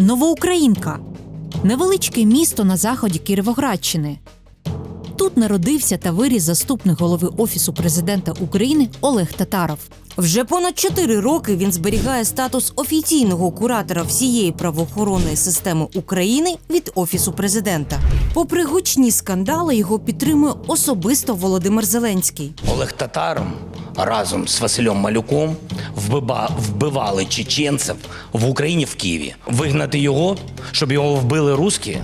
Новоукраїнка невеличке місто на заході Кіровоградщини. Тут народився та виріс заступник голови Офісу президента України Олег Татаров. Вже понад чотири роки він зберігає статус офіційного куратора всієї правоохоронної системи України від офісу президента. Попри гучні скандали, його підтримує особисто Володимир Зеленський. Олег Татаром разом з Василем Малюком вбива- вбивали чеченців в Україні в Києві. Вигнати його, щоб його вбили русські,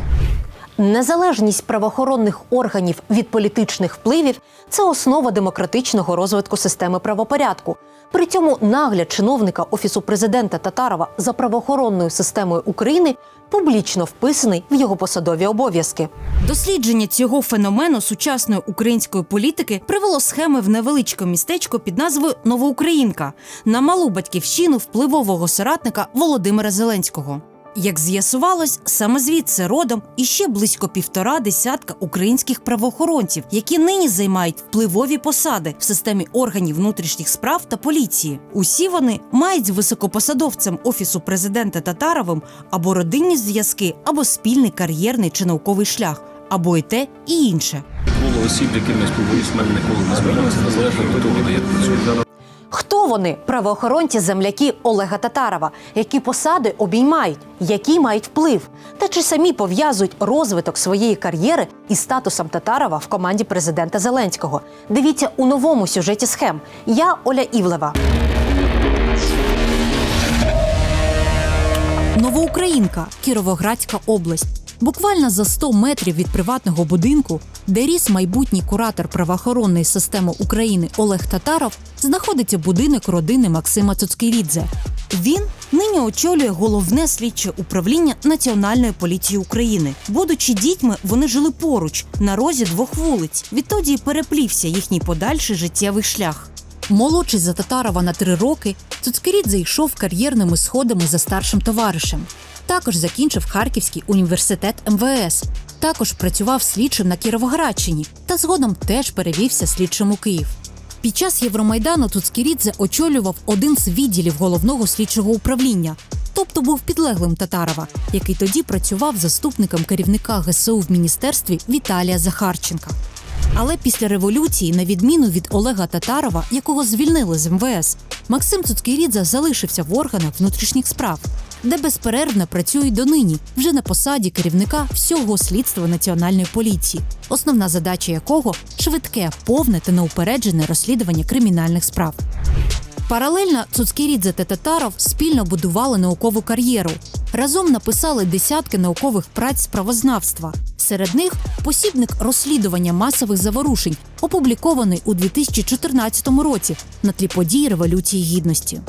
Незалежність правоохоронних органів від політичних впливів це основа демократичного розвитку системи правопорядку. При цьому нагляд чиновника офісу президента Татарова за правоохоронною системою України публічно вписаний в його посадові обов'язки. Дослідження цього феномену сучасної української політики привело схеми в невеличке містечко під назвою Новоукраїнка на малу батьківщину впливового соратника Володимира Зеленського. Як з'ясувалось, саме звідси родом іще близько півтора десятка українських правоохоронців, які нині займають впливові посади в системі органів внутрішніх справ та поліції. Усі вони мають з високопосадовцем офісу президента Татаровим або родинні зв'язки, або спільний кар'єрний чи науковий шлях, або і те, і інше. Коло осіб, якими спілкуюсь, в мене ніколи не змінюється, незалежно від того, де я працюю. Вони правоохоронці земляки Олега Татарова, які посади обіймають, які мають вплив, та чи самі пов'язують розвиток своєї кар'єри із статусом Татарова в команді президента Зеленського? Дивіться у новому сюжеті схем. Я Оля Івлева. Новоукраїнка, Кіровоградська область. Буквально за 100 метрів від приватного будинку, де ріс майбутній куратор правоохоронної системи України Олег Татаров, знаходиться будинок родини Максима Цуцкирідзе. Він нині очолює головне слідче управління Національної поліції України. Будучи дітьми, вони жили поруч на розі двох вулиць. Відтоді переплівся їхній подальший життєвий шлях. Молодший за Татарова на три роки, Цуцкирідзе йшов кар'єрними сходами за старшим товаришем. Також закінчив Харківський університет МВС. Також працював слідчим на Кіровоградщині та згодом теж перевівся слідчим у Київ. Під час Євромайдану Цуцкірідзе очолював один з відділів головного слідчого управління, тобто був підлеглим Татарова, який тоді працював заступником керівника ГСУ в міністерстві Віталія Захарченка. Але після революції, на відміну від Олега Татарова, якого звільнили з МВС, Максим Цуцкірідзе залишився в органах внутрішніх справ, де безперервно працює донині, вже на посаді керівника всього слідства національної поліції, основна задача якого швидке, повне та неупереджене розслідування кримінальних справ. Паралельно Цуцкірідзе та Татаров спільно будували наукову кар'єру. Разом написали десятки наукових праць з правознавства. Серед них посібник розслідування масових заворушень, опублікований у 2014 році на тлі подій Революції Гідності.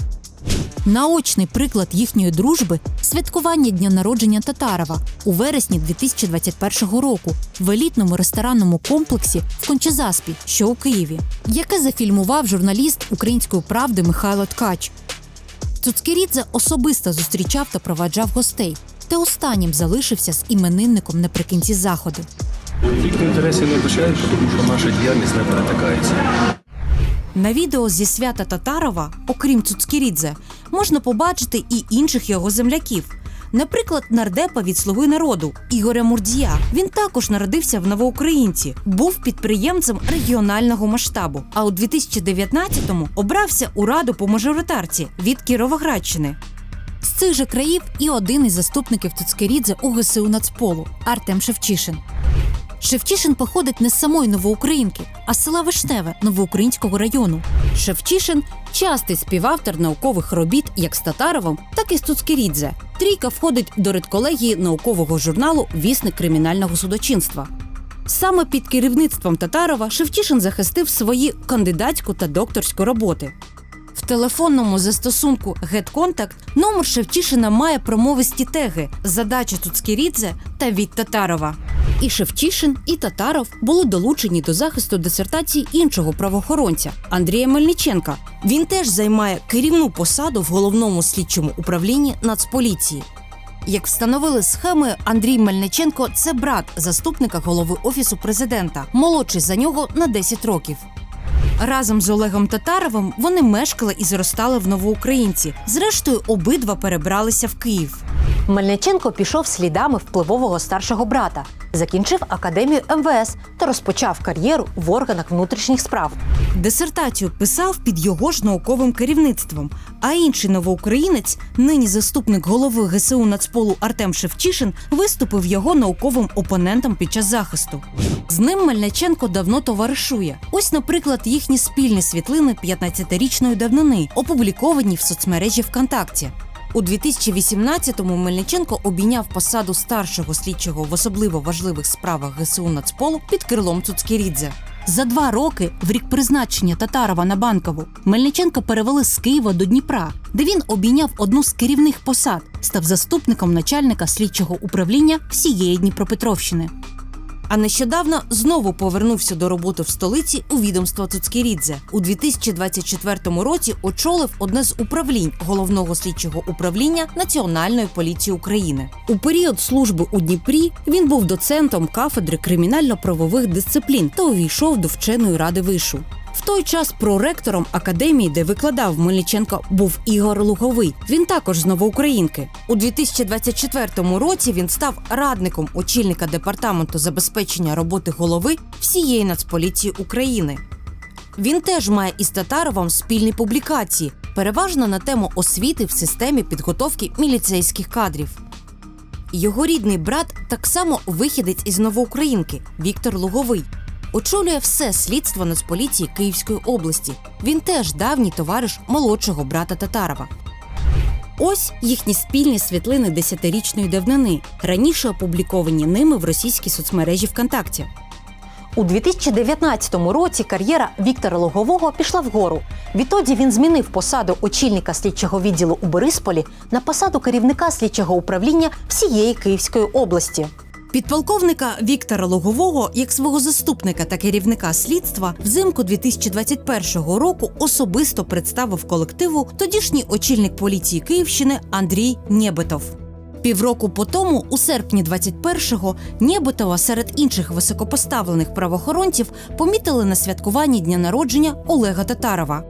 Наочний приклад їхньої дружби святкування дня народження Татарова у вересні 2021 року в елітному ресторанному комплексі в Кончезаспі, що у Києві, яке зафільмував журналіст української правди Михайло Ткач. Цуцкірідзе особисто зустрічав та проваджав гостей, та останнім залишився з іменинником наприкінці заходу. Конфлікту інтересів не вбачають, тому що наша діяльність не перетикається. На відео зі свята Татарова, окрім Цуцкірідзе, можна побачити і інших його земляків. Наприклад, нардепа від Слуги народу Ігоря Мурдія. Він також народився в Новоукраїнці, був підприємцем регіонального масштабу. А у 2019-му обрався у раду по мажоритарці від Кіровоградщини. З цих же країв і один із заступників Цуцкерідзе у ГСУ Нацполу Артем Шевчишин. Шевчишин походить не з самої Новоукраїнки, а з села Вишневе Новоукраїнського району. Шевчишин частий співавтор наукових робіт як з Татаровим, так і з Цуцкерідзе. Трійка входить до редколегії наукового журналу Вісник кримінального судочинства. Саме під керівництвом Татарова Шевчишин захистив свої кандидатську та докторську роботи. В телефонному застосунку GetContact номер Шевчишина має промовисті теги задача Цуцкірідзе та від Татарова. І Шевчишин, і Татаров були долучені до захисту дисертації іншого правоохоронця Андрія Мельниченка. Він теж займає керівну посаду в головному слідчому управлінні Нацполіції. Як встановили схеми, Андрій Мельниченко це брат заступника голови офісу президента, молодший за нього на 10 років. Разом з Олегом Татаровим вони мешкали і зростали в Новоукраїнці. Зрештою, обидва перебралися в Київ. Мельниченко пішов слідами впливового старшого брата, закінчив академію МВС та розпочав кар'єру в органах внутрішніх справ. Дисертацію писав під його ж науковим керівництвом. А інший новоукраїнець, нині заступник голови ГСУ Нацполу Артем Шевчишин, виступив його науковим опонентом під час захисту. З ним Мельниченко давно товаришує. Ось, наприклад, їхні спільні світлини 15-річної давнини, опубліковані в соцмережі ВКонтакті. У 2018-му Мельниченко обійняв посаду старшого слідчого в особливо важливих справах ГСУ Нацполу під крилом Цуцкірідзе. За два роки, в рік призначення Татарова на банкову, Мельниченка перевели з Києва до Дніпра, де він обійняв одну з керівних посад, став заступником начальника слідчого управління всієї Дніпропетровщини. А нещодавно знову повернувся до роботи в столиці у відомство Цуцкірідзе. У 2024 році очолив одне з управлінь головного слідчого управління Національної поліції України. У період служби у Дніпрі він був доцентом кафедри кримінально-правових дисциплін та увійшов до вченої ради вишу. Той час проректором академії, де викладав Мельниченко, був Ігор Луговий. Він також з Новоукраїнки. У 2024 році він став радником очільника департаменту забезпечення роботи голови всієї Нацполіції України. Він теж має із Татаровим спільні публікації, переважно на тему освіти в системі підготовки міліцейських кадрів. Його рідний брат так само вихідець із Новоукраїнки Віктор Луговий. Очолює все слідство Нацполіції Київської області. Він теж давній товариш молодшого брата Татарова. Ось їхні спільні світлини десятирічної давнини, раніше опубліковані ними в російській соцмережі ВКонтакті. У 2019 році кар'єра Віктора Логового пішла вгору. Відтоді він змінив посаду очільника слідчого відділу у Борисполі на посаду керівника слідчого управління всієї Київської області. Підполковника Віктора Логового, як свого заступника та керівника слідства, взимку 2021 року особисто представив колективу тодішній очільник поліції Київщини Андрій Нєбетов. Півроку по тому, у серпні 21-го, Нєбетова серед інших високопоставлених правоохоронців помітили на святкуванні дня народження Олега Татарова.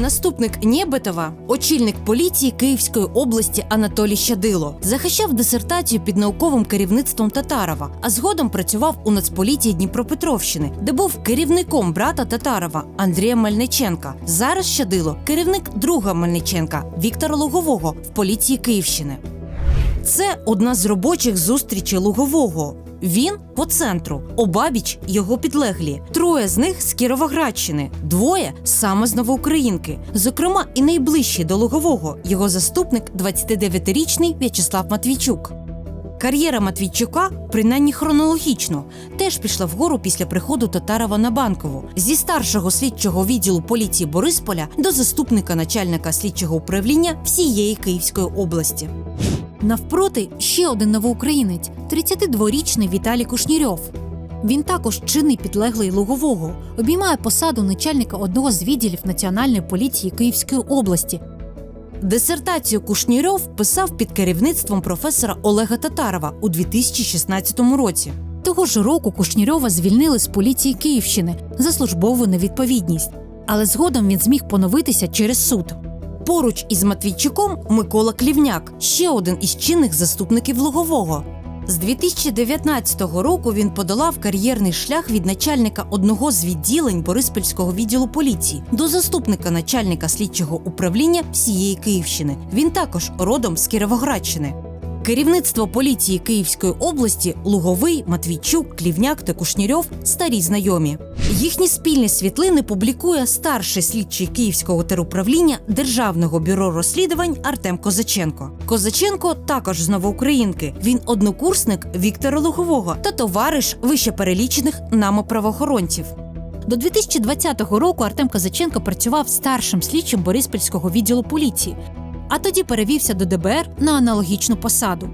Наступник Нєбетова, очільник поліції Київської області Анатолій Щадило, захищав дисертацію під науковим керівництвом Татарова, а згодом працював у Нацполіції Дніпропетровщини, де був керівником брата Татарова Андрія Мельниченка. Зараз Щадило керівник друга Мельниченка Віктора Лугового в поліції Київщини. Це одна з робочих зустрічей Лугового. Він по центру, обабіч його підлеглі. Троє з них з Кіровоградщини, двоє саме з Новоукраїнки. Зокрема, і найближчий до Лугового його заступник, 29-річний В'ячеслав Матвійчук. Кар'єра Матвійчука, принаймні хронологічно, теж пішла вгору після приходу Татарова на банкову зі старшого слідчого відділу поліції Борисполя до заступника начальника слідчого управління всієї Київської області. Навпроти ще один новоукраїнець 32-річний Віталій Кушнірьов. Він також чинний підлеглий Лугового, обіймає посаду начальника одного з відділів Національної поліції Київської області. Дисертацію Кушнірьов писав під керівництвом професора Олега Татарова у 2016 році. Того ж року Кушнірьова звільнили з поліції Київщини за службову невідповідність, але згодом він зміг поновитися через суд. Поруч із Матвійчуком Микола Клівняк, ще один із чинних заступників Лугового. З 2019 року він подолав кар'єрний шлях від начальника одного з відділень Бориспільського відділу поліції до заступника начальника слідчого управління всієї Київщини. Він також родом з Кіровоградщини. Керівництво поліції Київської області Луговий, Матвійчук, Клівняк та Кушнірьов старі знайомі. Їхні спільні світлини публікує старший слідчий Київського теруправління Державного бюро розслідувань Артем Козаченко. Козаченко також з Новоукраїнки. Він однокурсник Віктора Лугового та товариш вищеперелічених нами правоохоронців. До 2020 року Артем Козаченко працював старшим слідчим Бориспільського відділу поліції, а тоді перевівся до ДБР на аналогічну посаду.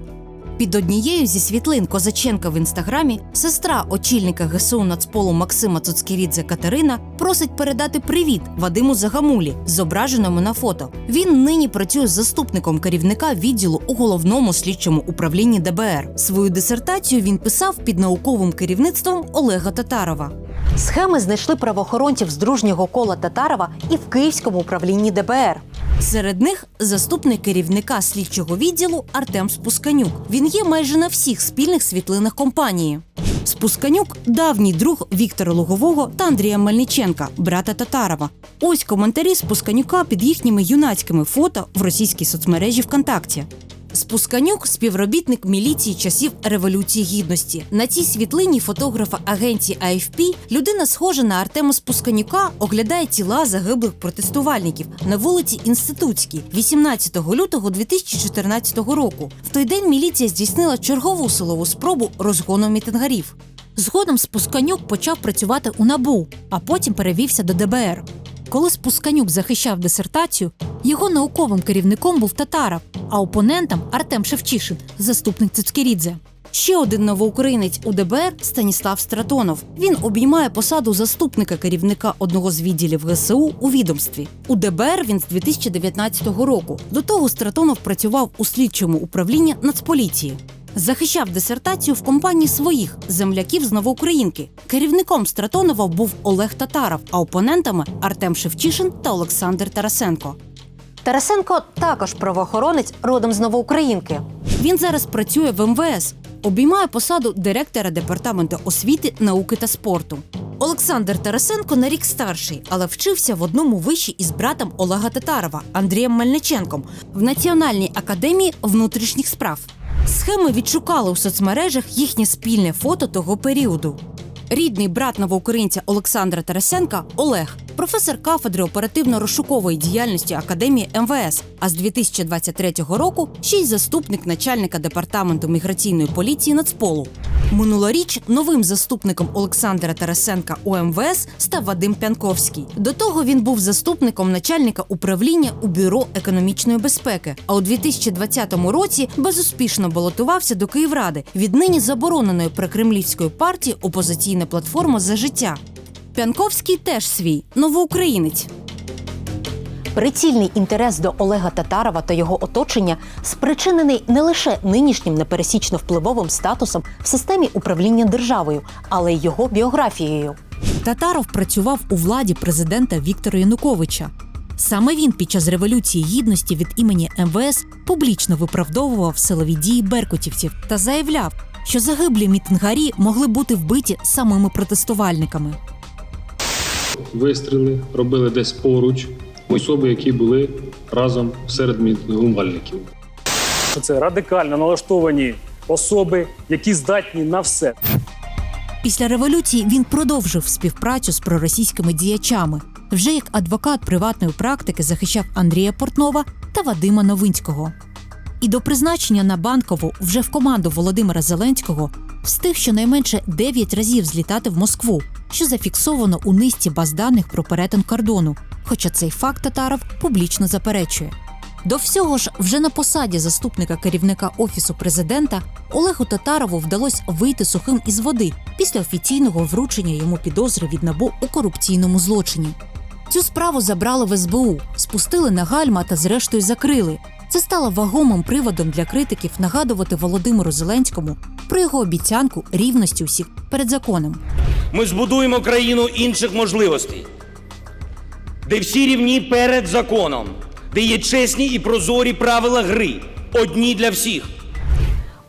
Під однією зі світлин Козаченка в інстаграмі сестра очільника ГСУ Нацполу Максима Цуцкірідзе Катерина просить передати привіт Вадиму Загамулі, зображеному на фото. Він нині працює з заступником керівника відділу у головному слідчому управлінні ДБР. Свою дисертацію він писав під науковим керівництвом Олега Татарова. Схеми знайшли правоохоронців з дружнього кола Татарова і в Київському управлінні ДБР. Серед них заступник керівника слідчого відділу Артем Спусканюк. Він є майже на всіх спільних світлинах компанії. Спусканюк давній друг Віктора Лугового та Андрія Мельниченка, брата Татарова. Ось коментарі Спусканюка під їхніми юнацькими фото в російській соцмережі ВКонтакті. Спусканюк співробітник міліції часів Революції Гідності. На цій світлині фотографа агенції AFP людина схожа на Артема Спусканюка оглядає тіла загиблих протестувальників на вулиці Інститутській 18 лютого 2014 року. В той день міліція здійснила чергову силову спробу розгону мітингарів. Згодом Спусканюк почав працювати у НАБУ, а потім перевівся до ДБР. Коли Спусканюк захищав дисертацію, його науковим керівником був Татаров, а опонентом Артем Шевчишин, заступник Цицькерідзе. Ще один новоукраїнець у ДБР Станіслав Стратонов. Він обіймає посаду заступника керівника одного з відділів ГСУ у відомстві. У ДБР він з 2019 року. До того Стратонов працював у слідчому управлінні Нацполіції. Захищав дисертацію в компанії своїх земляків з Новоукраїнки. Керівником Стратонова був Олег Татаров, а опонентами Артем Шевчишин та Олександр Тарасенко. Тарасенко також правоохоронець родом з Новоукраїнки. Він зараз працює в МВС, обіймає посаду директора департаменту освіти, науки та спорту. Олександр Тарасенко на рік старший, але вчився в одному виші із братом Олега Татарова Андрієм Мельниченком в Національній академії внутрішніх справ. Схеми відшукали у соцмережах їхнє спільне фото того періоду. Рідний брат новоукраїнця Олександра Тарасенка Олег, професор кафедри оперативно-розшукової діяльності Академії МВС, а з 2023 року ще й заступник начальника департаменту міграційної поліції Нацполу. Минулоріч новим заступником Олександра Тарасенка у МВС став Вадим Пянковський. До того він був заступником начальника управління у бюро економічної безпеки. А у 2020 році безуспішно балотувався до Київради віднині забороненої прокремлівської партії Опозиційна платформа за життя. Пянковський теж свій новоукраїнець. Прицільний інтерес до Олега Татарова та його оточення спричинений не лише нинішнім непересічно впливовим статусом в системі управління державою, але й його біографією. Татаров працював у владі президента Віктора Януковича. Саме він під час революції гідності від імені МВС публічно виправдовував силові дії беркутівців та заявляв, що загиблі мітингарі могли бути вбиті самими протестувальниками. Вистріли робили десь поруч особи, які були разом серед мітингувальників. Це радикально налаштовані особи, які здатні на все. Після революції він продовжив співпрацю з проросійськими діячами. Вже як адвокат приватної практики захищав Андрія Портнова та Вадима Новинського. І до призначення на банкову вже в команду Володимира Зеленського встиг щонайменше 9 разів злітати в Москву, що зафіксовано у низці баз даних про перетин кордону. Хоча цей факт Татаров публічно заперечує. До всього ж, вже на посаді заступника керівника офісу президента Олегу Татарову вдалося вийти сухим із води після офіційного вручення йому підозри від набу у корупційному злочині. Цю справу забрали в СБУ, спустили на гальма та зрештою закрили. Це стало вагомим приводом для критиків нагадувати Володимиру Зеленському про його обіцянку рівності усіх перед законом. Ми збудуємо країну інших можливостей, де всі рівні перед законом, де є чесні і прозорі правила гри, одні для всіх.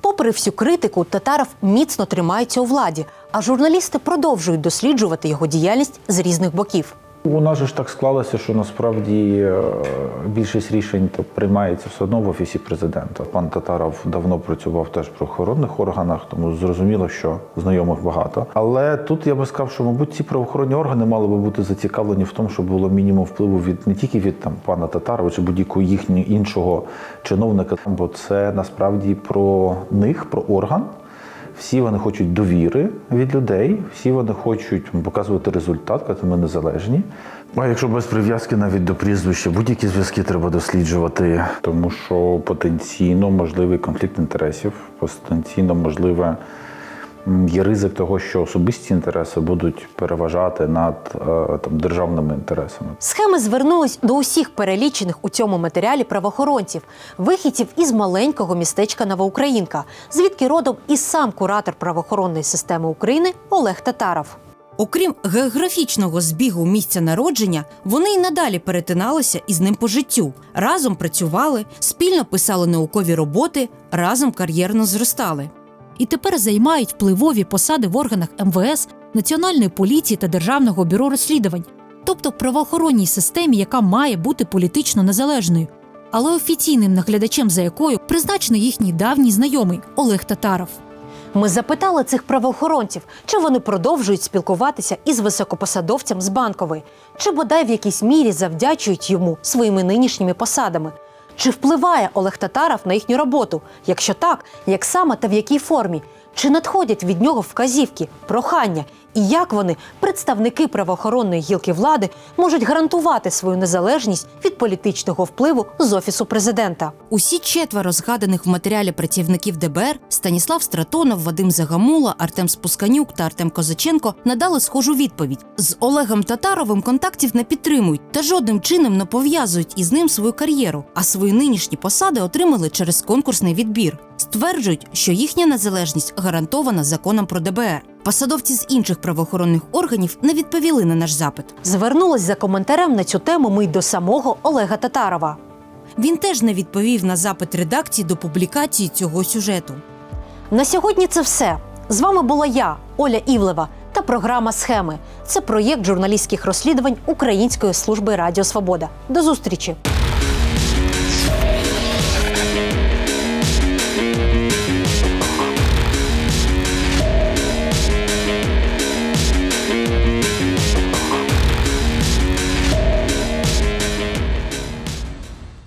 Попри всю критику, Татаров міцно тримається у владі, а журналісти продовжують досліджувати його діяльність з різних боків. У нас ж так склалося, що насправді е, більшість рішень приймається все одно в офісі президента. Пан Татаров давно працював теж в правоохоронних органах, тому зрозуміло, що знайомих багато. Але тут я би сказав, що мабуть ці правоохоронні органи мали би бути зацікавлені в тому, щоб було мінімум впливу від не тільки від там пана Татарова чи будь-якого їхнього іншого чиновника, бо це насправді про них, про орган. Всі вони хочуть довіри від людей, всі вони хочуть показувати результат, коли ми незалежні. А якщо без прив'язки навіть до прізвища, будь-які зв'язки треба досліджувати, тому що потенційно можливий конфлікт інтересів, потенційно можливе є ризик того, що особисті інтереси будуть переважати над е, там державними інтересами. Схеми звернулись до усіх перелічених у цьому матеріалі правоохоронців, вихідців із маленького містечка Новоукраїнка, звідки родом і сам куратор правоохоронної системи України Олег Татаров. Окрім географічного збігу місця народження, вони й надалі перетиналися із ним по життю. Разом працювали, спільно писали наукові роботи, разом кар'єрно зростали. І тепер займають впливові посади в органах МВС, Національної поліції та Державного бюро розслідувань, тобто правоохоронній системі, яка має бути політично незалежною, але офіційним наглядачем за якою призначений їхній давній знайомий Олег Татаров. Ми запитали цих правоохоронців, чи вони продовжують спілкуватися із високопосадовцем з банкової, чи бодай в якійсь мірі завдячують йому своїми нинішніми посадами. Чи впливає Олег Татаров на їхню роботу? Якщо так, як саме та в якій формі? Чи надходять від нього вказівки, прохання? І як вони, представники правоохоронної гілки влади, можуть гарантувати свою незалежність від політичного впливу з офісу президента? Усі четверо згаданих в матеріалі працівників ДБР Станіслав Стратонов, Вадим Загамула, Артем Спусканюк та Артем Козаченко надали схожу відповідь: з Олегом Татаровим контактів не підтримують та жодним чином не пов'язують із ним свою кар'єру, а свої нинішні посади отримали через конкурсний відбір. Стверджують, що їхня незалежність гарантована законом про ДБР. Посадовці з інших правоохоронних органів не відповіли на наш запит. Звернулась за коментарем на цю тему ми й до самого Олега Татарова. Він теж не відповів на запит редакції до публікації цього сюжету. На сьогодні це все. З вами була я, Оля Івлева, та програма Схеми. Це проєкт журналістських розслідувань Української служби Радіо Свобода. До зустрічі!